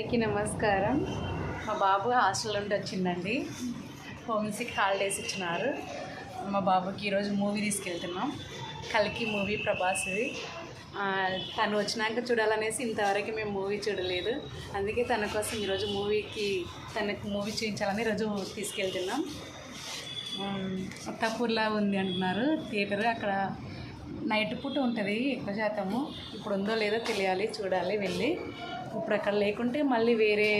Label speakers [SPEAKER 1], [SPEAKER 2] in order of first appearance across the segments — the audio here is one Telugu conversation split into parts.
[SPEAKER 1] అందరికీ నమస్కారం. మా బాబు హాస్టల్ నుండి వచ్చిందండి. హోమ్ సిక్ హాలిడేస్ ఇచ్చినారు. మా బాబుకి ఈరోజు మూవీ తీసుకెళ్తున్నాం. కలికి మూవీ ప్రభాస్ది. తను వచ్చినాక చూడాలనేసి ఇంతవరకు మేము మూవీ చూడలేదు. అందుకే తన కోసం ఈరోజు మూవీకి తనకు మూవీ చూపించాలని ఈరోజు తీసుకెళ్తున్నాం. అత్తాపూర్లా ఉంది అంటున్నారు. థియేటర్ అక్కడ నైట్ పూట ఉంటుంది ఎక్కువ శాతము. ఇప్పుడు ఉందో లేదో తెలియాలి చూడాలి వెళ్ళి. ఇప్పుడు అక్కడ లేకుంటే మళ్ళీ వేరే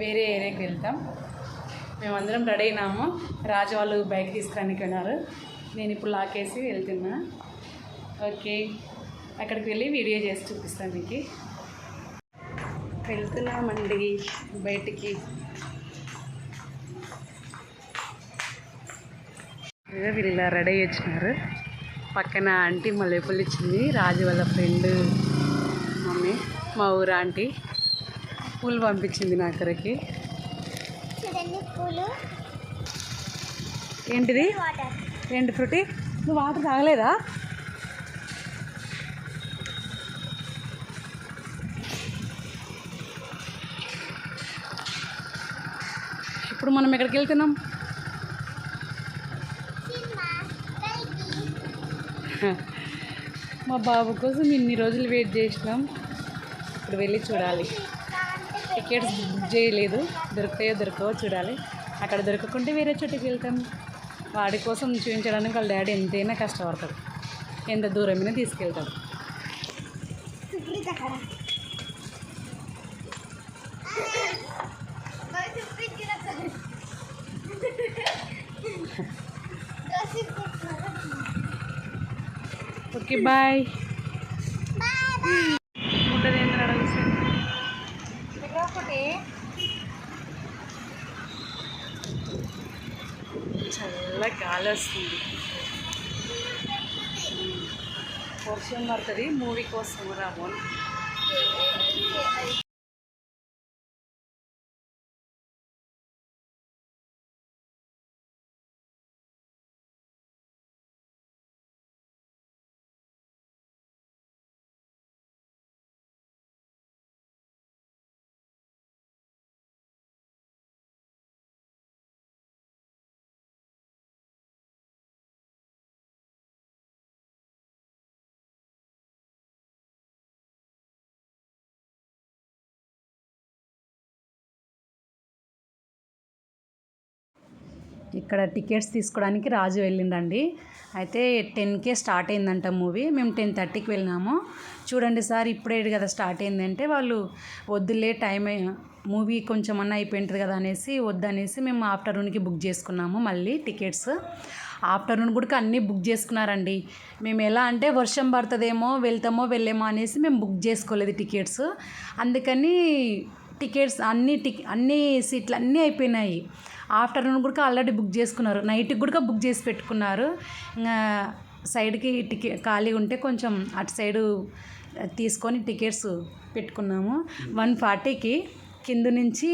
[SPEAKER 1] వేరే ఏరియాకి వెళ్తాం. మేమందరం రెడీ అయినాము. రాజు వాళ్ళు బైక్ తీసుకురానికి వెళ్ళారు. నేను ఇప్పుడు లాకేసి వెళ్తున్నా. ఓకే. అక్కడికి వెళ్ళి వీడియో చేసి చూపిస్తాను మీకు. వెళ్తున్నామండి బయటికి. వీళ్ళ రెడీ వచ్చినారు. పక్కన ఆంటీ మల్లెపూలు ఇచ్చింది రాజు వాళ్ళ ఫ్రెండ్ మమ్మీ. మా ఊరు ఆంటీ పూలు పంపించింది నా అక్కడికి ఏంటిది? ఏంటి ఫ్రూటీ నువ్వు వాటర్ తాగలేదా? ఇప్పుడు మనం ఎక్కడికి వెళ్తున్నాం? మా బాబు కోసం ఇన్ని రోజులు వెయిట్ చేసినాం. ఇప్పుడు వెళ్ళి చూడాలి. టికెట్స్ బుక్ చేయలేదు. దొరుకుతాయో దొరకవో చూడాలి. అక్కడ దొరకకుంటే వేరే చోటికి వెళ్తాం. వాడి కోసం చూపించడానికి వాళ్ళ డాడీ ఎంతైనా కష్టపడతాడు. ఎంత దూరమైనా తీసుకెళ్తాడు. Okay bye. చల్ల గాలి వస్తుంది. వర్షం పడుతుంది మూవీ కోసం రాము ఇక్కడ టికెట్స్ తీసుకోవడానికి రాజు వెళ్ళిండండి. అయితే టెన్కే స్టార్ట్ అయిందంట మూవీ. మేము టెన్ థర్టీకి వెళ్ళినాము. చూడండి సార్ ఇప్పుడే కదా స్టార్ట్ అయిందంటే వాళ్ళు వద్దులే టైం మూవీ కొంచెం అన్న అయిపోయింటుంది కదా అనేసి వద్దనేసి మేము ఆఫ్టర్నూన్కి బుక్ చేసుకున్నాము మళ్ళీ టికెట్స్. ఆఫ్టర్నూన్ కూడా అన్నీ బుక్ చేసుకున్నారండి. మేము ఎలా అంటే వర్షం పడుతుందేమో వెళ్తామో వెళ్ళేమో అనేసి మేము బుక్ చేసుకోలేదు టికెట్స్. అందుకని టికెట్స్ అన్ని టిక్ అన్ని సీట్లు అన్నీ అయిపోయినాయి. ఆఫ్టర్నూన్ కూడా ఆల్రెడీ బుక్ చేసుకున్నారు. నైట్కి కూడా బుక్ చేసి పెట్టుకున్నారు. ఇంకా సైడ్కి టికెట్ ఖాళీ ఉంటే కొంచెం అటు సైడు తీసుకొని టికెట్స్ పెట్టుకున్నాము. వన్ ఫార్టీకి కింద నుంచి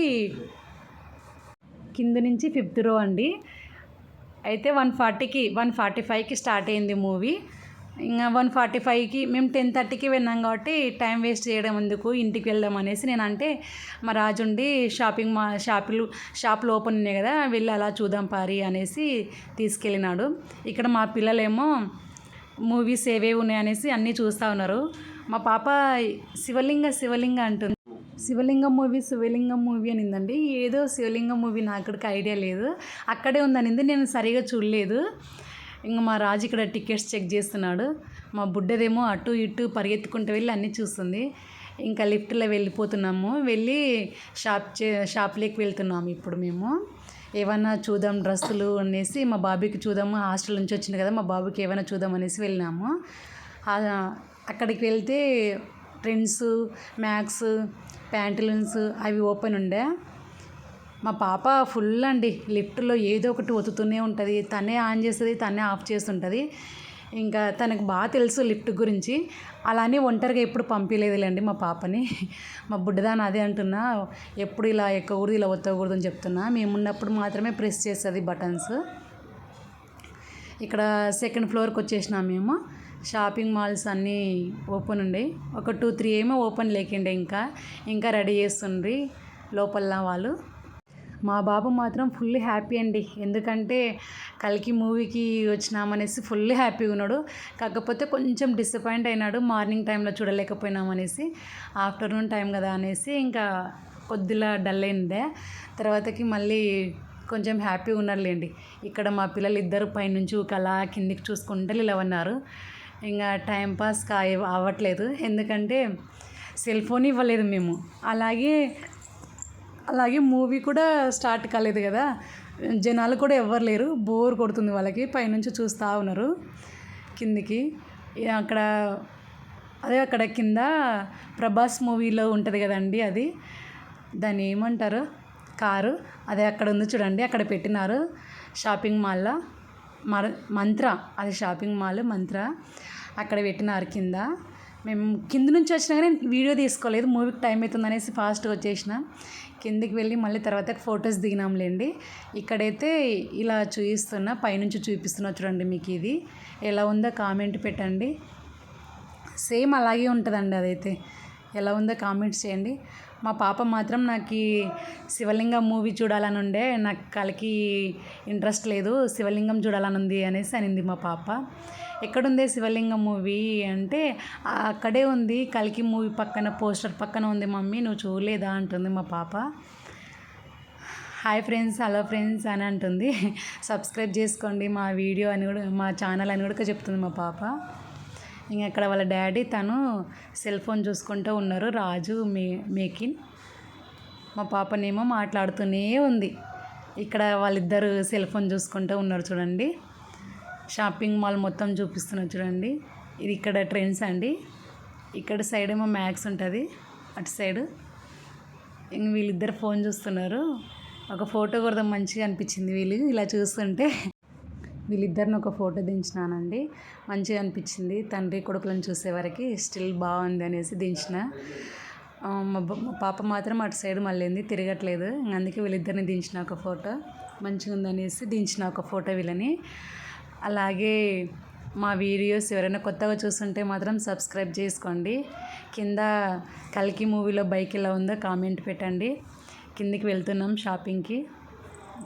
[SPEAKER 1] కింద నుంచి ఫిఫ్త్ రో అండి. అయితే వన్ ఫార్టీకి వన్ ఫార్టీ ఫైవ్కి స్టార్ట్ అయింది మూవీ. ఇంకా వన్ ఫార్టీ ఫైవ్కి మేము టెన్ థర్టీకి వెళ్ళాం కాబట్టి టైం వేస్ట్ చేయడం ఎందుకు? ఇంటికి వెళ్దాం అనేసి నేను అంటే మా రాజుండి షాపింగ్ మా షాపులు షాపులు ఓపెన్ ఉన్నాయి కదా వెళ్ళి అలా చూద్దాం పారి అనేసి తీసుకెళ్ళినాడు. ఇక్కడ మా పిల్లలేమో మూవీస్ ఏవేవి ఉన్నాయనేసి అన్నీ చూస్తూ ఉన్నారు. మా పాప శివలింగ శివలింగ అంటుంది. శివలింగం మూవీ శివలింగం మూవీ అనిందండి. ఏదో శివలింగం మూవీ నాకు అక్కడికి ఐడియా లేదు. అక్కడే ఉందనింది నేను సరిగా చూడలేదు. ఇంకా మా రాజు ఇక్కడ టికెట్స్ చెక్ చేస్తున్నాడు. మా బుడ్డదేమో అటు ఇటు పరిగెత్తుకుంటూ వెళ్ళి అన్నీ చూస్తుంది. ఇంకా లిఫ్ట్లో వెళ్ళిపోతున్నాము. వెళ్ళి షాప్ చే షాప్లోకి వెళ్తున్నాము ఇప్పుడు మేము. ఏమన్నా చూద్దాం డ్రెస్సులు అనేసి మా బాబుకి చూద్దాము హాస్టల్ నుంచి వచ్చింది కదా మా బాబుకి ఏమైనా చూద్దాం అనేసి వెళ్ళినాము. అక్కడికి వెళ్తే ట్రెండ్స్ మ్యాక్స్ ప్యాంటులన్స్ అవి ఓపెన్ ఉండే. మా పాప ఫుల్ అండి లిఫ్ట్లో ఏదో ఒకటి ఒత్తుతూనే ఉంటుంది. తనే ఆన్ చేస్తుంది తనే ఆఫ్ చేస్తుంటుంది. ఇంకా తనకు బాగా తెలుసు లిఫ్ట్ గురించి. అలానే ఒంటరిగా ఎప్పుడు పంపించలేదులేండి మా పాపని. మా బుడ్డదాన్ని అదే అంటున్నా ఎప్పుడు ఇలా ఎక్కకూడదు ఇలా ఒత్తకూడదు అని చెప్తున్నా. మేము ఉన్నప్పుడు మాత్రమే ప్రెస్ చేస్తుంది బటన్స్. ఇక్కడ సెకండ్ ఫ్లోర్కి వచ్చేసినాం మేము. షాపింగ్ మాల్స్ అన్నీ ఓపెన్ ఉండే. ఒక టూ త్రీ ఏమో ఓపెన్ లేకుండే ఇంకా. ఇంకా రెడీ చేస్తుండ్రి లోపల వాళ్ళు. మా బాబు మాత్రం ఫుల్ హ్యాపీ అండి. ఎందుకంటే కలికి మూవీకి వచ్చినామనేసి ఫుల్ హ్యాపీగా ఉన్నాడు. కాకపోతే కొంచెం డిసప్పాయింట్ అయినాడు మార్నింగ్ టైంలో చూడలేకపోయినామనేసి ఆఫ్టర్నూన్ టైం కదా అనేసి ఇంకా కొద్దిలా డల్ అయిందే. తర్వాతకి మళ్ళీ కొంచెం హ్యాపీగా ఉన్నారులేండి. ఇక్కడ మా పిల్లలు ఇద్దరు పైనుంచి ఒక అలా కిందికి చూసుకుంటే ఇలా ఉన్నారు. ఇంకా టైంపాస్ కా అవ్వట్లేదు. ఎందుకంటే సెల్ ఫోన్ ఇవ్వలేదు మేము. అలాగే అలాగే మూవీ కూడా స్టార్ట్ కాలేదు కదా. జనాలు కూడా ఎవ్వరు లేరు. బోర్ కొడుతుంది వాళ్ళకి. పైనుంచి చూస్తూ ఉన్నారు. కిందికి. అక్కడ అదే అక్కడ కింద ప్రభాస్ మూవీలో ఉంటుంది కదండి అది. దాన్ని ఏమంటారు? కారు. అదే అక్కడ ఉంది చూడండి. అక్కడ పెట్టినారు. షాపింగ్ మాల్లో. మర మంత్ర. అది షాపింగ్ మాల్ మంత్ర. అక్కడ పెట్టినారు కింద. మేము కింద నుంచి వచ్చినా కానీ వీడియో తీసుకోలేదు. మూవీకి టైం అవుతుందనేసి ఫాస్ట్గా వచ్చేసిన. కిందికి వెళ్ళి మళ్ళీ తర్వాత ఫొటోస్ దిగినాంలేండి. ఇక్కడైతే ఇలా చూపిస్తున్నా పైనుంచి చూపిస్తున్నా చూడండి మీకు ఇది. ఎలా ఉందో కామెంట్ పెట్టండి. సేమ్ అలాగే ఉంటుందండి అదైతే. ఎలా ఉందో కామెంట్స్ చేయండి. మా పాప మాత్రం నాకు శివలింగం మూవీ చూడాలని ఉండే నాకు కలికి ఇంట్రెస్ట్ లేదు శివలింగం చూడాలని ఉంది అనేసి అనింది మా పాప. ఎక్కడుంది శివలింగం మూవీ అంటే అక్కడే ఉంది కలికి మూవీ పక్కన పోస్టర్ పక్కన ఉంది మమ్మీ నువ్వు చూడలేదా? అంటుంది మా పాప. హాయ్ ఫ్రెండ్స్ హలో ఫ్రెండ్స్ అని అంటుంది. సబ్స్క్రైబ్ చేసుకోండి మా వీడియో అని కూడా మా ఛానల్ అని కూడా చెప్తుంది మా పాప. ఇంకా అక్కడ వాళ్ళ డాడీ తను సెల్ ఫోన్ చూసుకుంటూ ఉన్నారు రాజు మే మేకిన్. మా పాపనేమో మాట్లాడుతూనే ఉంది. ఇక్కడ వాళ్ళిద్దరు సెల్ ఫోన్ చూసుకుంటూ ఉన్నారు చూడండి. షాపింగ్ మాల్ మొత్తం చూపిస్తున్నా చూడండి. ఇది ఇక్కడ ట్రెండ్స్ అండి. ఇక్కడ సైడ్ ఏమో మ్యాక్స్ ఉంటుంది. అటు సైడ్ ఇంక వీళ్ళిద్దరు ఫోన్ చూస్తున్నారు. ఒక ఫోటో కూడా మంచిగా అనిపించింది వీళ్ళు. ఇలా చూస్తుంటే వీళ్ళిద్దరిని ఒక ఫోటో దించినానండి. మంచిగా అనిపించింది. తండ్రి కొడుకులను చూసేవారికి స్టిల్ బాగుంది అనేసి దించిన. మా పాప మాత్రం అటు సైడ్ మళ్ళీ తిరగట్లేదు. అందుకే వీళ్ళిద్దరిని దించిన ఒక ఫోటో. మంచిగా ఉందనేసి దించిన ఒక ఫోటో వీళ్ళని. అలాగే మా వీడియోస్ ఎవరైనా కొత్తగా చూస్తుంటే మాత్రం సబ్స్క్రైబ్ చేసుకోండి. కింద కల్కి మూవీలో బైక్ ఎలా ఉందో కామెంట్ పెట్టండి. కిందికి వెళ్తున్నాం షాపింగ్కి.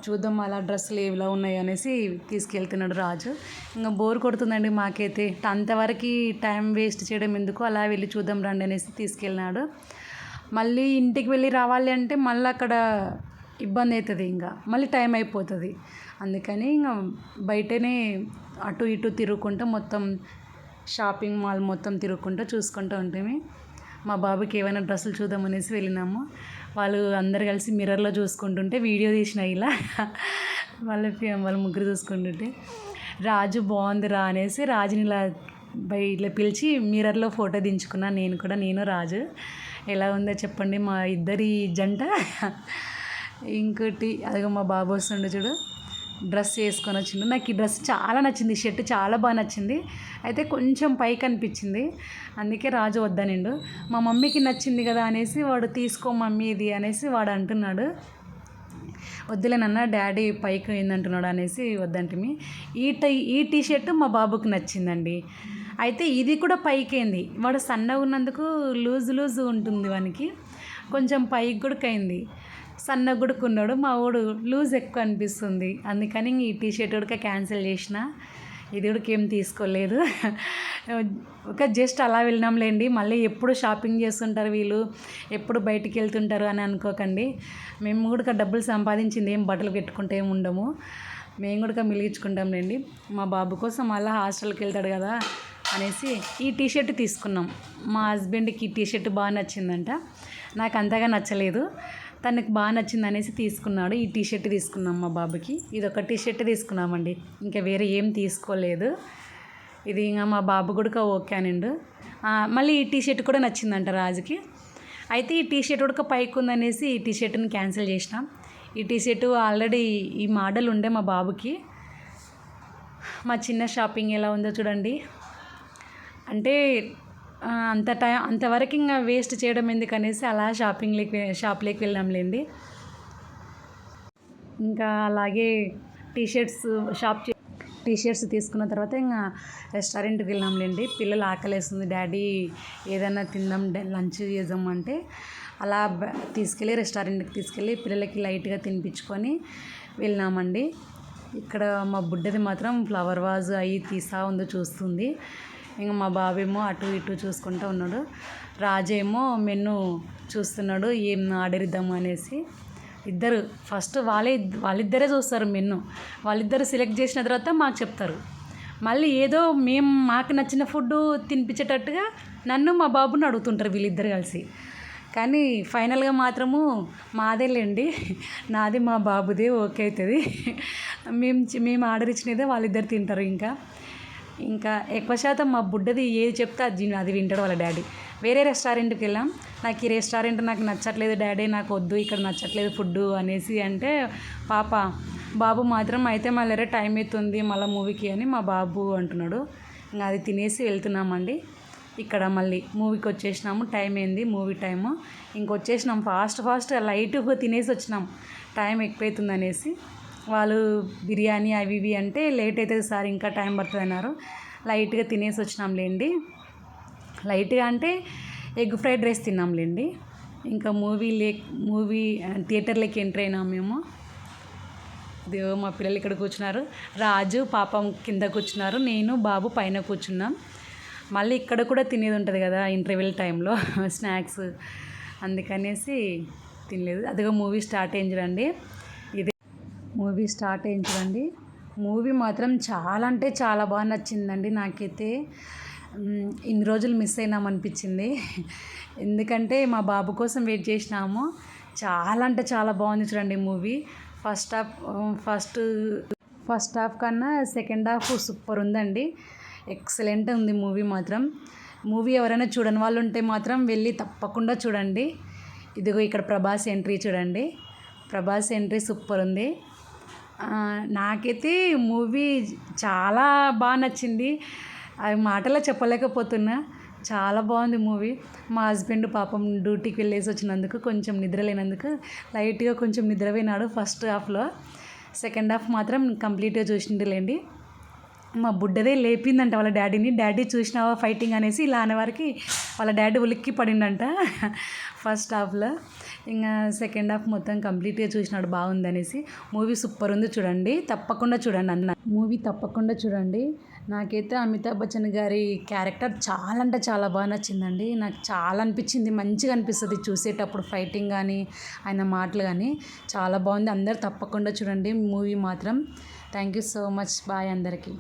[SPEAKER 1] చూద్దాం అలా డ్రెస్సులు ఏవిలా ఉన్నాయి అనేసి తీసుకెళ్తున్నాడు రాజు. ఇంకా బోర్ కొడుతుందండి మాకైతే. అంతవరకు టైం వేస్ట్ చేయడం ఎందుకు? అలా వెళ్ళి చూద్దాం రండి అనేసి తీసుకెళ్ళినాడు. మళ్ళీ ఇంటికి వెళ్ళి రావాలి అంటే మళ్ళీ అక్కడ ఇబ్బంది అవుతుంది ఇంకా. మళ్ళీ టైం అయిపోతుంది. అందుకని ఇంకా బయటనే అటు ఇటు తిరుగుకుంటూ మొత్తం షాపింగ్ మాల్ మొత్తం తిరుగుకుంటూ చూసుకుంటూ ఉంటాము. మా బాబుకి ఏమైనా డ్రెస్సులు చూద్దామనేసి వెళ్ళినాము. వాళ్ళు అందరు కలిసి మిర్రర్లో చూసుకుంటుంటే వీడియో తీసిన ఇలా వాళ్ళ వాళ్ళ ముగ్గురు చూసుకుంటుంటే రాజు బాగుంది రా అనేసి రాజుని ఇలా బై ఇట్లా పిలిచి మిర్రర్లో ఫోటో దించుకున్నా నేను కూడా. నేను రాజు ఎలా ఉందో చెప్పండి మా ఇద్దరి జంట. ఇంకోటి అదిగో మా బాబు వస్తుండే చూడు. డ్రెస్ వేసుకొని వచ్చిండు. నాకు ఈ డ్రెస్ చాలా నచ్చింది. షర్ట్ చాలా బాగా నచ్చింది. అయితే కొంచెం పైకి అనిపించింది. అందుకే రాజు వద్దనిండు. మా మమ్మీకి నచ్చింది కదా అనేసి వాడు తీసుకో మమ్మీ ఇది అనేసి వాడు అంటున్నాడు. వద్దులేనన్న డాడీ పైకి ఏందంటున్నాడు అనేసి వద్దంటిమి. ఈ టై ఈ టీ షర్ట్ మా బాబుకి నచ్చిందండి. అయితే ఇది కూడా పైకైంది. వాడు సన్నగా ఉన్నందుకు లూజ్ లూజ్ ఉంటుంది వానికి. కొంచెం పైకి కూడా అయింది సన్నగుడుకున్నాడు ఉన్నాడు మా వాడు లూజ్ ఎక్కువ అనిపిస్తుంది. అందుకని ఈ టీ షర్ట్ కూడా క్యాన్సిల్ చేసిన. ఇది కూడా ఏం తీసుకోలేదు. ఒక జస్ట్ అలా వెళ్ళినాంలేండి. మళ్ళీ ఎప్పుడు షాపింగ్ చేస్తుంటారు వీళ్ళు? ఎప్పుడు బయటికి వెళ్తుంటారు అని అనుకోకండి. మేము కూడా డబ్బులు సంపాదించింది ఏం బట్టలు పెట్టుకుంటే ఏమి ఉండము. మేము కూడా మిలిగించుకుంటాంలేండి. మా బాబు కోసం మళ్ళీ హాస్టల్కి వెళ్తాడు కదా అనేసి ఈ టీ షర్ట్ తీసుకున్నాం. మా హస్బెండ్కి ఈ టీ షర్ట్ బాగా నచ్చిందంట. నాకు అంతగా నచ్చలేదు. తనకు బాగా నచ్చింది అనేసి తీసుకున్నాడు. ఈ టీ షర్ట్ తీసుకున్నాం మా బాబుకి. ఇది ఒక టీ షర్ట్ తీసుకున్నామండి. ఇంకా వేరే ఏం తీసుకోలేదు. ఇది ఇంకా మా బాబు కూడా ఓకే అనిండు. మళ్ళీ ఈ టీ షర్ట్ కూడా నచ్చిందంట రాజుకి. అయితే ఈ టీ షర్ట్ కూడా పైకి ఉందనేసి ఈ టీ షర్ట్ని క్యాన్సిల్ చేసినాం. ఈ టీషర్ట్ ఆల్రెడీ ఈ మోడల్ ఉండే మా బాబుకి. మా చిన్న షాపింగ్ ఎలా ఉందో చూడండి. అంటే అంత టైం అంతవరకు ఇంకా వేస్ట్ చేయడం ఎందుకనేసి అలా షాపింగ్లోకి షాప్లోకి వెళ్ళాంలేండి. ఇంకా అలాగే టీషర్ట్స్ షాప్ టీషర్ట్స్ తీసుకున్న తర్వాత ఇంకా రెస్టారెంట్కి వెళ్ళాంలేండి. పిల్లలు ఆకలేస్తుంది. డాడీ ఏదైనా తిందాం లంచ్ చేద్దాం అంటే అలా తీసుకెళ్ళి రెస్టారెంట్కి తీసుకెళ్ళి పిల్లలకి లైట్గా తినిపించుకొని వెళ్ళినామండి ఇక్కడ మా బుడ్డది మాత్రం ఫ్లవర్ వాజ్ అవి తీసా ఉందో చూస్తుంది. ఇంకా మా బాబేమో అటు ఇటు చూసుకుంటూ ఉన్నాడు. రాజేమో మెన్ను చూస్తున్నాడు ఏం ఆర్డర్ ఇద్దాము అనేసి. ఇద్దరు ఫస్ట్ వాళ్ళే వాళ్ళిద్దరే చూస్తారు మెన్ను. వాళ్ళిద్దరు సెలెక్ట్ చేసిన తర్వాత మాకు చెప్తారు. మళ్ళీ ఏదో మేము మాకు నచ్చిన ఫుడ్ తినిపించేటట్టుగా నన్ను మా బాబుని అడుగుతుంటారు వీళ్ళిద్దరు కలిసి. కానీ ఫైనల్గా మాత్రము మాదేలేండి. నాది మా బాబుదే ఓకే అవుతుంది మేము మేము ఆర్డర్ ఇచ్చినదే వాళ్ళిద్దరు తింటారు ఇంకా. ఇంకా ఎక్కువ శాతం మా బుడ్డది ఏది చెప్తే అది అది వింటాడు వాళ్ళ డాడీ. వేరే రెస్టారెంట్కి వెళ్ళాం. నాకు ఈ రెస్టారెంట్ నాకు నచ్చట్లేదు డాడీ నాకు వద్దు ఇక్కడ నచ్చట్లేదు ఫుడ్ అనేసి అంటే పాప బాబు మాత్రం అయితే మళ్ళీ టైం అవుతుంది మళ్ళీ మూవీకి అని మా బాబు అంటున్నాడు. ఇంకా అది తినేసి వెళ్తున్నామండి. ఇక్కడ మళ్ళీ మూవీకి వచ్చేసినాము టైం అయింది మూవీ టైము. ఇంకొచ్చేసినాం ఫాస్ట్ ఫాస్ట్ లైట్గా తినేసి వచ్చినాం. టైం ఎక్కువైతుంది అనేసి. వాళ్ళు బిర్యానీ అవి ఇవి అంటే లేట్ అవుతుంది సార్ ఇంకా టైం పడుతుంది అన్నారు. లైట్గా తినేసి వచ్చినాంలేండి. లైట్గా అంటే ఎగ్ ఫ్రైడ్ రైస్ తిన్నాంలేండి. ఇంకా మూవీ లే మూవీ థియేటర్లోకి ఎంటర్ అయినాం మేము. దేవో మా పిల్లలు ఇక్కడ కూర్చున్నారు. రాజు పాపం కింద కూర్చున్నారు నేను బాబు పైన కూర్చున్నాం. మళ్ళీ ఇక్కడ కూడా తినేది ఉంటుంది కదా ఇంటర్వెల్ టైంలో స్నాక్స్. అందుకనేసి తినలేదు. అదిగో మూవీ స్టార్ట్ అయింది చూడండి మూవీ స్టార్ట్ అయింది చూడండి మూవీ మాత్రం చాలా అంటే చాలా బాగా నచ్చిందండి నాకైతే. ఇన్ని రోజులు మిస్ అయినాం అనిపించింది ఎందుకంటే మా బాబు కోసం వెయిట్ చేసినాము. చాలా అంటే చాలా బాగుంది చూడండి movie. First half first first half కన్నా సెకండ్ హాఫ్ సూపర్ ఉందండి. ఎక్సలెంట్ ఉంది మూవీ మాత్రం. మూవీ ఎవరైనా చూడని వాళ్ళు ఉంటే మాత్రం వెళ్ళి తప్పకుండా చూడండి. ఇదిగో ఇక్కడ ప్రభాస్ ఎంట్రీ చూడండి. ప్రభాస్ ఎంట్రీ సూపర్ ఉంది. నాకైతే మూవీ చాలా బాగా నచ్చింది. అది మాటలో చెప్పలేకపోతున్నా. చాలా బాగుంది మూవీ. మా హస్బెండ్ పాపం డ్యూటీకి వెళ్ళేసి వచ్చినందుకు కొంచెం నిద్ర లేనందుకు లైట్గా కొంచెం నిద్రపోయినాడు ఫస్ట్ హాఫ్లో. సెకండ్ హాఫ్ మాత్రం కంప్లీట్గా చూసిండులేండి మా బుడ్డదే లేపిందంట వాళ్ళ డాడీని. డాడీ చూసినావా ఫైటింగ్ అనేసి ఇలా అనేవారికి వాళ్ళ డాడీ ఉలిక్కి పడిండంట ఫస్ట్ హాఫ్లో. ఇంకా సెకండ్ హాఫ్ మొత్తం కంప్లీట్గా చూసినాడు బాగుంది అనేసి మూవీ సూపర్ ఉంది చూడండి తప్పకుండా చూడండి అన్న. మూవీ తప్పకుండా చూడండి. నాకైతే అమితాబ్ బచ్చన్ గారి క్యారెక్టర్ చాలా అంటే చాలా బాగా నచ్చిందండి. నాకు చాలా అనిపించింది మంచిగా అనిపిస్తుంది చూసేటప్పుడు ఫైటింగ్ కానీ ఆయన మాటలు కానీ. చాలా బాగుంది అందరు తప్పకుండా చూడండి మూవీ మాత్రం. Thank you so much bye అందరికీ.